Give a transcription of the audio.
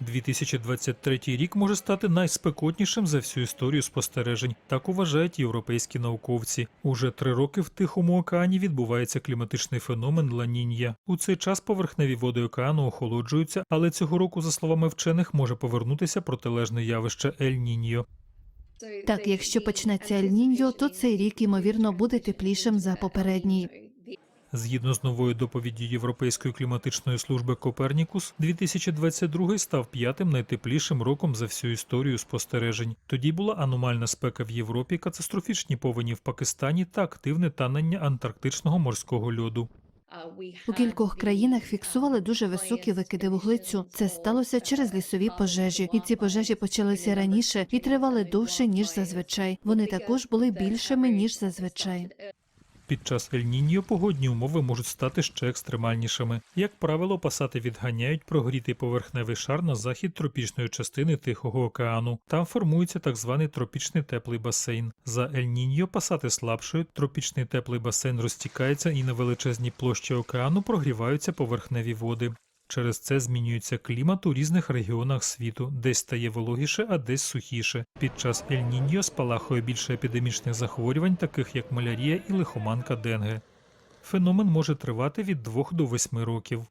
2023 рік може стати найспекотнішим за всю історію спостережень. Так вважають європейські науковці. Уже три роки в Тихому океані відбувається кліматичний феномен Ла-Нінья. У цей час поверхневі води океану охолоджуються, але цього року, за словами вчених, може повернутися протилежне явище Ель-Ніньо. Так, якщо почнеться Ель-Ніньо, то цей рік ймовірно буде теплішим за попередній. Згідно з новою доповіддю Європейської кліматичної служби Копернікус, 2022 став п'ятим найтеплішим роком за всю історію спостережень. Тоді була аномальна спека в Європі, катастрофічні повені в Пакистані та активне танення антарктичного морського льоду. У кількох країнах фіксували дуже високі викиди вуглецю. Це сталося через лісові пожежі, і ці пожежі почалися раніше і тривали довше ніж зазвичай. Вони також були більшими ніж зазвичай. Під час Ель-Ніньо погодні умови можуть стати ще екстремальнішими. Як правило, пасати відганяють прогрітий поверхневий шар на захід тропічної частини Тихого океану. Там формується так званий тропічний теплий басейн. За Ель-Ніньо пасати слабшують, тропічний теплий басейн розтікається і на величезній площі океану прогріваються поверхневі води. Через це змінюється клімат у різних регіонах світу, десь стає вологіше, а десь сухіше. Під час Ель-Ніньо спалахує більше епідемічних захворювань, таких як малярія і лихоманка Денге. Феномен може тривати від 2 до 8 років.